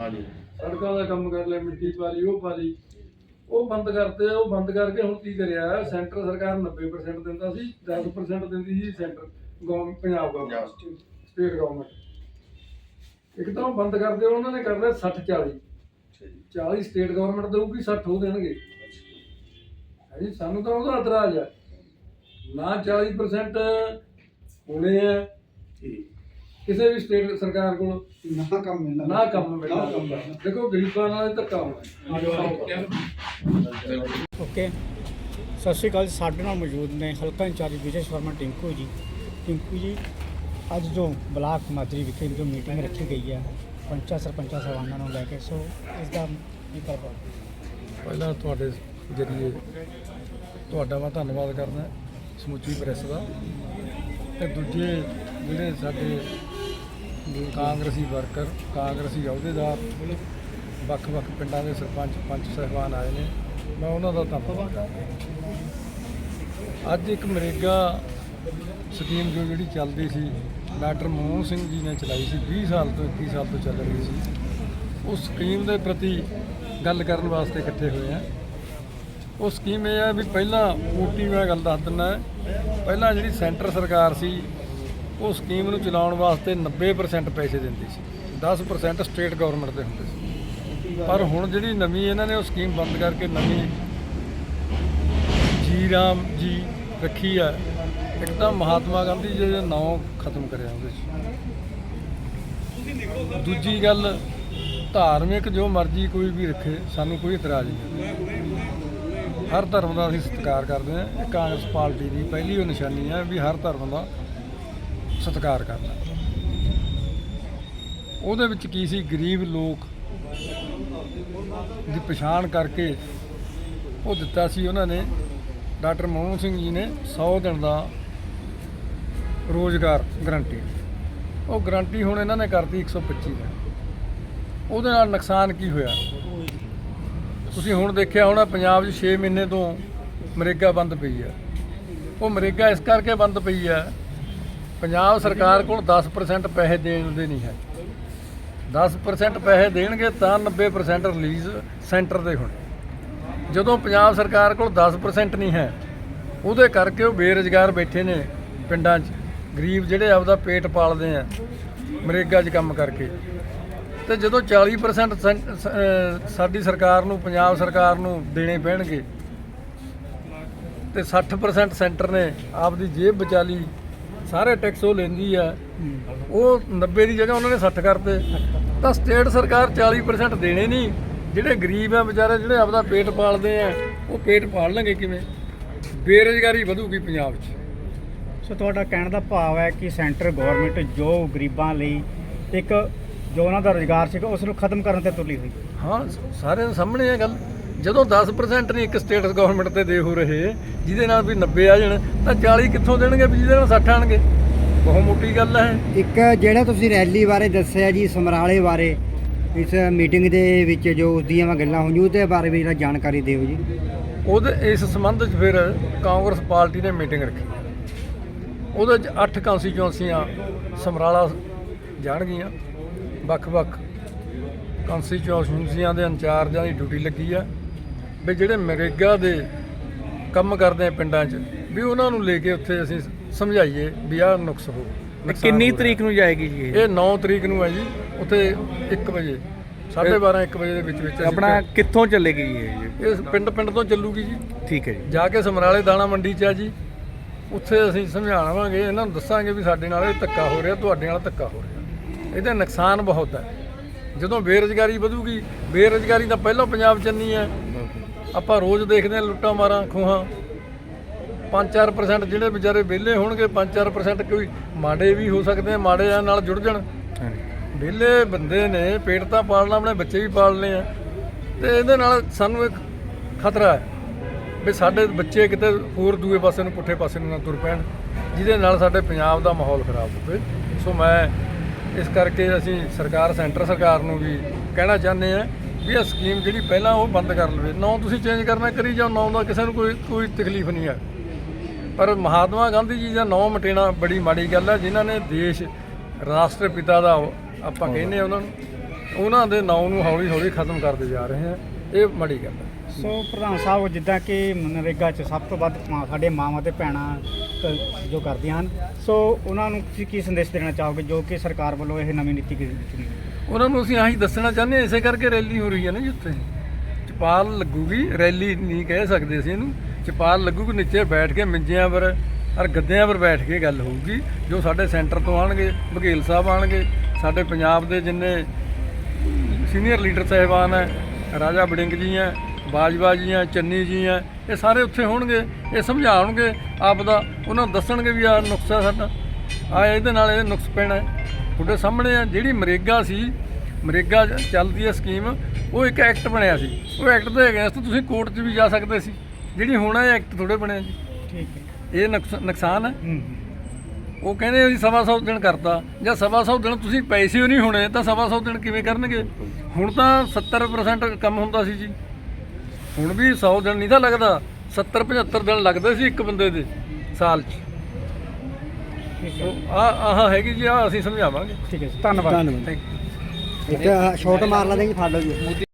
ਹਾਂਜੀ। ਸੜਕਾਂ ਦਾ ਕੰਮ ਕਰ ਲਿਆ ਮਿੱਟੀ ਪਾ ਲਈ ਉਹ ਪਾ ਲਈ ਉਹ ਬੰਦ ਕਰਤੇ ਉਹ ਬੰਦ ਕਰਕੇ ਹੁਣ ਕੀ ਕਰਿਆ? ਸੈਂਟਰ ਸਰਕਾਰ 90% ਦਿੰਦਾ ਸੀ 10% ਦਿੰਦੀ ਸੀ centre government Punjab government state government ਇੱਕ ਤਾਂ ਉਹ ਬੰਦ ਕਰਦੇ ਉਹਨਾਂ ਨੇ ਕਰ ਲਿਆ 60 40 ਅੱਛਾ ਜੀ। 40 ਸਟੇਟ ਗਵਰਨਮੈਂਟ ਦੇਊਗੀ 60 ਉਹ ਦੇਣਗੇ। ਹਾਂਜੀ ਸਾਨੂੰ ਤਾਂ ਉਹਦਾ ਇਤਰਾਜ਼ ਹੈ ਨਾ 40% ਹੋਣੇ ਆ। ਠੀਕ। ਕਿਸੇ ਵੀ ਸਟੇਟ ਸਰਕਾਰ ਕੋਲ ਨਾ ਕੰਮ ਮਿਲਣਾ। ਨਾ ਕੰਮ ਮਿਲਣਾ। ਦੇਖੋ ਗਰੀਬਾਂ ਨਾਲ ਧੱਕਾ ਹੋਣਾ। ਓਕੇ। ਸਤਿ ਸ਼੍ਰੀ ਅਕਾਲ ਜੀ, ਸਾਡੇ ਨਾਲ ਮੌਜੂਦ ਨੇ ਹਲਕਾ ਇੰਚਾਰਜ ਵਿਜੇ ਸ਼ਰਮਾ ਟਿੰਕੂ ਜੀ। ਟਿੰਕੂ ਜੀ ਅੱਜ ਜੋ ਬਲਾਕ ਮਾਜਰੀ ਵਿਖੇ ਜੋ ਮੀਟਿੰਗ ਰੱਖੀ ਗਈ ਹੈ ਪੰਚਾਇਤ ਸਰਪੰਚਾਂ ਸਾਹਿਬਾਨਾਂ ਨੂੰ ਲੈ ਕੇ ਸੋ ਇਸ ਦਾ ਕੀ ਪ੍ਰਭਾਵ? ਪਹਿਲਾਂ ਤੁਹਾਡੇ ਜਰੀਏ ਤੁਹਾਡਾ ਮੈਂ ਧੰਨਵਾਦ ਕਰਦਾ ਸਮੁੱਚੀ ਪ੍ਰੈਸ ਦਾ। ਤੇ ਦੂਜੇ ਜਿਹੜੇ ਸਾਡੇ ਕਾਂਗਰਸੀ ਵਰਕਰ, ਕਾਂਗਰਸੀ ਅਹੁਦੇਦਾਰ, ਵੱਖ-ਵੱਖ ਪਿੰਡਾਂ ਦੇ ਸਰਪੰਚ ਪੰਚ ਸਹਿਬਾਨ ਆਏ ਨੇ। ਮੈਂ ਉਹਨਾਂ ਦਾ ਧੰਨਵਾਦ ਕਰਦਾ ਅੱਜ ਇੱਕ ਮਰੇਗਾ ਸਕੀਮ ਜੋ ਜਿਹੜੀ ਚੱਲਦੀ ਸੀ ਡਾਕਟਰ ਮਨਮੋਹਨ ਸਿੰਘ ਜੀ ਨੇ ਚਲਾਈ ਸੀ 20 ਸਾਲ ਤੋਂ 21 ਸਾਲ ਤੋਂ ਚੱਲ ਰਹੀ ਸੀ। ਉਸ ਸਕੀਮ ਦੇ ਪ੍ਰਤੀ ਗੱਲ ਕਰਨ ਵਾਸਤੇ ਇਕੱਠੇ ਹੋਏ ਆ। ਉਹ ਸਕੀਮ ਇਹ ਹੈ ਵੀ ਪਹਿਲਾਂ ਓਟੀ ਮੈਂ ਗੱਲ ਦੱਸ ਦਿੰਦਾ, ਪਹਿਲਾਂ ਜਿਹੜੀ ਸੈਂਟਰ ਸਰਕਾਰ ਸੀ ਉਹ ਸਕੀਮ ਨੂੰ ਚਲਾਉਣ ਵਾਸਤੇ 90% ਪੈਸੇ ਦਿੰਦੀ ਸੀ। 10% ਸਟੇਟ ਗਵਰਨਮੈਂਟ ਦੇ ਹੁੰਦੇ ਸੀ। ਪਰ ਹੁਣ ਜਿਹੜੀ ਨਵੀਂ ਇਹਨਾਂ ਨੇ ਉਹ ਸਕੀਮ ਬੰਦ ਕਰਕੇ ਨਵੀਂ ਜੀ ਰਾਮ ਜੀ ਰੱਖੀ ਆ, ਇੱਕ ਤਾਂ ਮਹਾਤਮਾ ਗਾਂਧੀ ਜੀ ਦੇ ਨਾਂ ਖਤਮ ਕਰਿਆ ਉਹਦੇ 'ਚ। ਦੂਜੀ ਗੱਲ, ਧਾਰਮਿਕ ਜੋ ਮਰਜ਼ੀ ਕੋਈ ਵੀ ਰੱਖੇ, ਸਾਨੂੰ ਕੋਈ ਇਤਰਾਜ਼ ਨਹੀਂ ਹਰ ਧਰਮ ਦਾ ਅਸੀਂ ਸਤਿਕਾਰ ਕਰਦੇ ਹਾਂ। ਇਹ ਕਾਂਗਰਸ ਪਾਰਟੀ ਦੀ ਪਹਿਲੀ ਉਹ ਨਿਸ਼ਾਨੀ ਹੈ ਵੀ ਹਰ ਧਰਮ ਦਾ ਸਤਿਕਾਰ ਕਰਨਾ। ਉਹਦੇ ਵਿੱਚ ਕੀ ਸੀ? ਗਰੀਬ ਲੋਕ ਦੀ ਪਛਾਣ ਕਰਕੇ ਉਹ ਦਿੱਤਾ ਸੀ ਉਹਨਾਂ ਨੇ। ਡਾਕਟਰ ਮੋਹਨ ਸਿੰਘ ਜੀ ਨੇ 100 ਦਿਨ ਦਾ ਰੋਜ਼ਗਾਰ ਗਰੰਟੀ ਉਹ ਗਰੰਟੀ ਹੁਣ ਇਹਨਾਂ ਨੇ ਕਰਤੀ 125 ਦਾ ਉਹਦੇ ਨਾਲ ਨੁਕਸਾਨ ਕੀ ਹੋਇਆ? ਤੁਸੀਂ ਹੁਣ ਦੇਖਿਆ ਹੋਣਾ, ਪੰਜਾਬ 'ਚ 6 ਮਹੀਨੇ ਤੋਂ ਮਰੇਗਾ ਬੰਦ ਪਈ ਹੈ। ਉਹ ਮਰੇਗਾ ਇਸ ਕਰਕੇ ਬੰਦ ਪਈ ਹੈ ਪੰਜਾਬ ਸਰਕਾਰ ਕੋਲ 10% ਪੈਸੇ ਦੇਣ ਦੇ ਨਹੀਂ ਹੈ। 10% ਪੈਸੇ ਦੇਣਗੇ ਤਾਂ 90% ਰਿਲੀਜ਼ ਸੈਂਟਰ ਦੇ ਹੋਣੇ। ਜਦੋਂ ਪੰਜਾਬ ਸਰਕਾਰ ਕੋਲ 10% ਨਹੀਂ ਹੈ, ਉਹਦੇ ਕਰਕੇ ਉਹ ਬੇਰੁਜ਼ਗਾਰ ਬੈਠੇ ਨੇ ਪਿੰਡਾਂ 'ਚ। ਗਰੀਬ ਜਿਹੜੇ ਆਪਦਾ ਪੇਟ ਪਾਲਦੇ ਆ, ਮਰੇਗਾ 'ਚ ਕੰਮ ਕਰਕੇ। ਤੇ ਜਦੋਂ 40% ਸੈਂ- ਸਾਡੀ ਸਰਕਾਰ ਨੂੰ, ਪੰਜਾਬ ਸਰਕਾਰ ਨੂੰ ਦੇਣੇ ਪੈਣਗੇ, ਤੇ 60% ਸੈਂਟਰ ਨੇ ਆਪਦੀ ਜੇਬ ਬਚਾ ਲਈ। ਸਾਰੇ ਟੈਕਸ ਉਹ ਲੈਂਦੀ ਆ। ਉਹ 90 ਦੀ ਜਗ੍ਹਾ ਉਹਨਾਂ ਨੇ 60 ਕਰਤੇ। ਤਾਂ ਸਟੇਟ ਸਰਕਾਰ 40% ਦੇਣੇ ਨਹੀਂ। ਜਿਹੜੇ ਗਰੀਬ ਆ ਵਿਚਾਰੇ ਜਿਹੜੇ ਆਪਦਾ ਪੇਟ ਪਾਲਦੇ ਆ ਉਹ ਪੇਟ ਪਾਲ ਲਣਗੇ ਕਿਵੇਂ? ਬੇਰੁਜ਼ਗਾਰੀ ਵਧੂਗੀ ਪੰਜਾਬ 'ਚ। ਸੋ ਤੁਹਾਡਾ ਕਹਿਣ ਦਾ ਭਾਵ ਹੈ ਕਿ ਸੈਂਟਰ ਗਵਰਨਮੈਂਟ ਜੋ ਗਰੀਬਾਂ ਲਈ ਇੱਕ ਜੋ ਉਹਨਾਂ ਦਾ ਰੋਜ਼ਗਾਰ ਸੀਗਾ ਉਸ ਨੂੰ ਖਤਮ ਕਰਨ ਤੇ ਤੁਲੀ ਹੋਈ। ਹਾਂ ਸਾਰਿਆਂ ਦੇ ਸਾਹਮਣੇ ਇਹ ਗੱਲ। ਜਦੋਂ 10% ਨਹੀਂ ਇੱਕ ਸਟੇਟ ਗਵਰਨਮੈਂਟ ਤੇ ਦੇ ਹੋ ਰਹੇ ਜਿਹਦੇ ਨਾਲ ਵੀ 90 ਆ ਜਾਣ ਤਾਂ 40 ਕਿੱਥੋਂ ਦੇਣਗੇ ਵੀ ਜਿਹਦੇ ਨਾਲ 60 ਆਣਗੇ? ਬਹੁਤ ਮੋਟੀ ਗੱਲ ਹੈ। ਇੱਕ ਜਿਹੜਾ ਤੁਸੀਂ ਰੈਲੀ ਬਾਰੇ ਦੱਸਿਆ ਜੀ ਸਮਰਾਲੇ ਬਾਰੇ ਇਸ ਮੀਟਿੰਗ ਦੇ ਵਿੱਚ ਜੋ ਉਸ ਦੀਆਂ ਗੱਲਾਂ ਹੋਈਆਂ ਉਹਦੇ ਬਾਰੇ ਵੀ ਜਿਹੜਾ ਜਾਣਕਾਰੀ ਦਿਓ ਜੀ। ਉਹਦੇ ਇਸ ਸੰਬੰਧ 'ਚ ਫਿਰ ਕਾਂਗਰਸ ਪਾਰਟੀ ਨੇ ਮੀਟਿੰਗ ਰੱਖੀ। ਉਹਦੇ 'ਚ 8 ਕਾਂਸਟੀਚੁਐਂਸੀਆਂ ਸਮਰਾਲਾ ਜਾਣਗੀਆਂ। ਵੱਖ-ਵੱਖ ਕਾਂਸਟੀਚੁਐਂਸੀਆਂ ਦੇ ਇੰਚਾਰਜਾਂ ਦੀ ਡਿਊਟੀ ਲੱਗੀ ਆ। ਵੀ ਜਿਹੜੇ ਨਰੇਗਾ ਦੇ ਕੰਮ ਕਰਦੇ ਆ ਪਿੰਡਾਂ 'ਚ ਵੀ ਉਹਨਾਂ ਨੂੰ ਲੈ ਕੇ ਉੱਥੇ ਅਸੀਂ ਸਮਝਾਈਏ ਵੀ ਆਹ ਨੁਕਸ ਹੋ ਨੁਕਸਾਨ ਕਿੰਨੀ ਹੋ ਰਿਹਾ। ਤਰੀਕ ਨੂੰ ਜਾਏਗੀ ਜੀ ਇਹ? 9 ਤਰੀਕ ਨੂੰ ਹੈ ਜੀ ਉੱਥੇ 1 ਵਜੇ 12:30 1 ਵਜੇ ਦੇ ਵਿੱਚ ਵਿੱਚ ਅਸੀਂ ਆਪਣਾ ਕਿੱਥੋਂ ਚੱਲੇਗੀ ਜੀ ਇਹ? ਇਹ ਪਿੰਡ ਪਿੰਡ ਤੋਂ ਚੱਲੂਗੀ ਜੀ। ਠੀਕ ਹੈ ਜੀ। ਜਾ ਕੇ ਸਮਰਾਲੇ ਦਾਣਾ ਮੰਡੀ 'ਚ ਆ ਜੀ ਉੱਥੇ ਅਸੀਂ ਸਮਝਾਵਾਂਗੇ ਇਹਨਾਂ ਨੂੰ ਦੱਸਾਂਗੇ ਵੀ ਸਾਡੇ ਨਾਲ ਇਹ ਧੱਕਾ ਹੋ ਰਿਹਾ ਤੁਹਾਡੇ ਨਾਲ ਧੱਕਾ ਹੋ ਰਿਹਾ। ਇਹਦਾ ਨੁਕਸਾਨ ਬਹੁਤ ਹੈ। ਜਦੋਂ ਬੇਰੁਜ਼ਗਾਰੀ ਵਧੂਗੀ ਬੇਰੁਜ਼ਗਾਰੀ ਤਾਂ ਪਹਿਲਾਂ ਪੰਜਾਬ 'ਚ ਨਹੀਂ ਹੈ ਆਪਾਂ ਰੋਜ਼ ਦੇਖਦੇ ਹਾਂ ਲੁੱਟਾਂ ਮਾਰਾਂ ਖੋਹਾਂ। 5-4% ਜਿਹੜੇ ਵਿਚਾਰੇ ਵਿਹਲੇ ਹੋਣਗੇ 5-4% ਕੋਈ ਮਾੜੇ ਵੀ ਹੋ ਸਕਦੇ ਆ ਮਾੜੇ ਨਾਲ ਜੁੜ ਜਾਣ। ਵਿਹਲੇ ਬੰਦੇ ਨੇ ਪੇਟ ਤਾਂ ਪਾਲਣਾ ਆਪਣੇ ਬੱਚੇ ਵੀ ਪਾਲਣੇ ਆ। ਤੇ ਇਹਦੇ ਨਾਲ ਸਾਨੂੰ ਇੱਕ ਖਤਰਾ ਹੈ ਵੀ ਸਾਡੇ ਬੱਚੇ ਕਿਤੇ ਹੋਰ ਦੂਏ ਪਾਸੇ ਨੂੰ ਪੁੱਠੇ ਪਾਸੇ ਨੂੰ ਨਾ ਤੁਰ ਪੈਣ ਜਿਹਦੇ ਨਾਲ ਸਾਡੇ ਪੰਜਾਬ ਦਾ ਮਾਹੌਲ ਖਰਾਬ ਹੋਵੇ। ਸੋ ਮੈਂ ਇਸ ਕਰਕੇ ਅਸੀਂ ਸਰਕਾਰ ਸੈਂਟਰ ਸਰਕਾਰ ਨੂੰ ਵੀ ਕਹਿਣਾ ਚਾਹੁੰਦੇ ਆ ਵੀ ਇਹ ਸਕੀਮ ਜਿਹੜੀ ਪਹਿਲਾਂ ਉਹ ਬੰਦ ਕਰ ਲਵੇ। ਨੌ ਤੁਸੀਂ ਚੇਂਜ ਕਰਨਾ ਕਰੀ ਜਾਓ, ਨਾਂ ਦਾ ਕਿਸੇ ਨੂੰ ਕੋਈ ਕੋਈ ਤਕਲੀਫ ਨਹੀਂ ਹੈ ਪਰ ਮਹਾਤਮਾ ਗਾਂਧੀ ਜੀ ਦਾ ਨਾਂ ਮਟੇਣਾ ਬੜੀ ਮਾੜੀ ਗੱਲ ਹੈ ਜਿਨ੍ਹਾਂ ਨੇ ਦੇਸ਼ ਰਾਸ਼ਟਰ ਪਿਤਾ ਦਾ ਆਪਾਂ ਕਹਿੰਦੇ ਆ ਉਹਨਾਂ ਨੂੰ, ਉਹਨਾਂ ਦੇ ਨਾਂ ਨੂੰ ਹੌਲੀ ਹੌਲੀ ਖਤਮ ਕਰਦੇ ਜਾ ਰਹੇ ਆ। ਇਹ ਮਾੜੀ ਗੱਲ ਹੈ ਸੋ ਪ੍ਰਧਾਨ ਸਾਹਿਬ ਜਿੱਦਾਂ ਕਿ ਮਨਰੇਗਾ 'ਚ ਸਭ ਤੋਂ ਵੱਧ ਸਾਡੇ ਮਾਵਾਂ ਤੇ ਭੈਣਾਂ ਕ- ਜੋ ਕਰਦੀਆਂ ਹਨ, ਸੋ ਉਹਨਾਂ ਨੂੰ ਤੁਸੀਂ ਕੀ ਸੰਦੇਸ਼ ਦੇਣਾ ਚਾਹੋਗੇ, ਜੋ ਕਿ ਸਰਕਾਰ ਵੱਲੋਂ ਇਹ ਨਵੀਂ ਨੀਤੀ ਕੀ ਚੁਣੀ ਗਈ? ਉਹਨਾਂ ਨੂੰ ਅਸੀਂ ਆਹੀ ਦੱਸਣਾ ਚਾਹੁੰਦੇ ਹਾਂ, ਇਸੇ ਕਰਕੇ ਰੈਲੀ ਹੋ ਰਹੀ ਹੈ ਨਾ ਜੀ ਉੱਥੇ। ਚਪਾਲ ਲੱਗੂਗੀ, ਰੈਲੀ ਨਹੀਂ ਕਹਿ ਸਕਦੇ ਅਸੀਂ ਇਹਨੂੰ। ਚਪਾਲ ਲੱਗੂਗੀ, ਨੀਚੇ ਬੈਠ ਕੇ ਮੰਜਿਆਂ ਪਰ ਔਰ ਗੱਦਿਆਂ ਪਰ ਬੈਠ ਕੇ ਗੱਲ ਹੋਊਗੀ। ਜੋ ਸਾਡੇ ਸੈਂਟਰ ਤੋਂ ਆਣਗੇ ਬਘੇਲ ਸਾਹਿਬ ਆਣਗੇ ਸਾਡੇ ਪੰਜਾਬ ਦੇ ਜਿੰਨੇ ਸੀਨੀਅਰ ਲੀਡਰ ਸਾਹਿਬਾਨ ਹੈ, ਰਾਜਾ ਬੜਿੰਗ ਜੀ ਹੈ, ਬਾਜਵਾ ਜੀ ਹੈ, ਚੰਨੀ ਜੀ ਹੈ, ਇਹ ਸਾਰੇ ਉੱਥੇ ਹੋਣਗੇ, ਇਹ ਸਮਝਾਉਣਗੇ ਆਪ ਦਾ ਉਹਨਾਂ ਨੂੰ ਦੱਸਣਗੇ ਵੀ ਆਹ ਨੁਕਸ ਹੈ ਸਾਡਾ। ਆ ਇਹਦੇ ਨਾਲ ਇਹ ਨੁਕਸ ਪੈਣਾ ਹੈ। ਤੁਹਾਡੇ ਸਾਹਮਣੇ ਆ ਜਿਹੜੀ ਮਰੇਗਾ ਸੀ ਮਰੇਗਾ ਚੱਲਦੀ ਹੈ ਸਕੀਮ ਉਹ ਇੱਕ ਐਕਟ ਬਣਿਆ ਸੀ। ਉਹ ਐਕਟ ਦੇ ਅਗੇਂਸਟ ਤੁਸੀਂ ਕੋਰਟ 'ਚ ਵੀ ਜਾ ਸਕਦੇ ਸੀ। ਜਿਹੜੀ ਹੁਣ ਇਹ ਐਕਟ ਥੋੜੇ ਬਣਿਆ ਜੀ। ਠੀਕ ਹੈ। ਇਹ ਨੁਕਸ- ਨੁਕਸਾਨ ਹੈ। ਹੂੰ। ਉਹ ਕਹਿੰਦੇ ਅਸੀਂ ਸਵਾ ਸੌ ਦਿਨ ਕਰਤਾ। ਜਾਂ ਸਵਾ ਸੌ ਦਿਨ ਤੁਸੀਂ ਪੈਸੇ ਹੀ ਨਹੀਂ ਹੋਣੇ ਤਾਂ ਸਵਾ ਸੌ ਦਿਨ ਕਿਵੇਂ ਕਰਨਗੇ? ਹੁਣ ਤਾਂ 70% ਕੰਮ ਹੁੰਦਾ ਸੀ ਜੀ। ਹੁਣ ਵੀ 100 ਦਿਨ ਨਹੀਂ ਤਾਂ ਲੱਗਦਾ। 70 75 ਦਿਨ ਲੱਗਦੇ ਸੀ ਇੱਕ ਬੰਦੇ ਦੇ ਸਾਲ 'ਚ। ਹੈ ਆ ਆਹ ਹੈਗੀ ਜੀ ਆ ਅਸੀਂ ਸਮਝਾਵਾਂਗੇ। ਠੀਕ ਹੈ ਜੀ, ਧੰਨਵਾਦ। ਯੂ ਇੱਕ ਸ਼ਾਟ ਮਾਰ ਲਾ ਦੇ ਫੜ ਲਓ ਜੀ।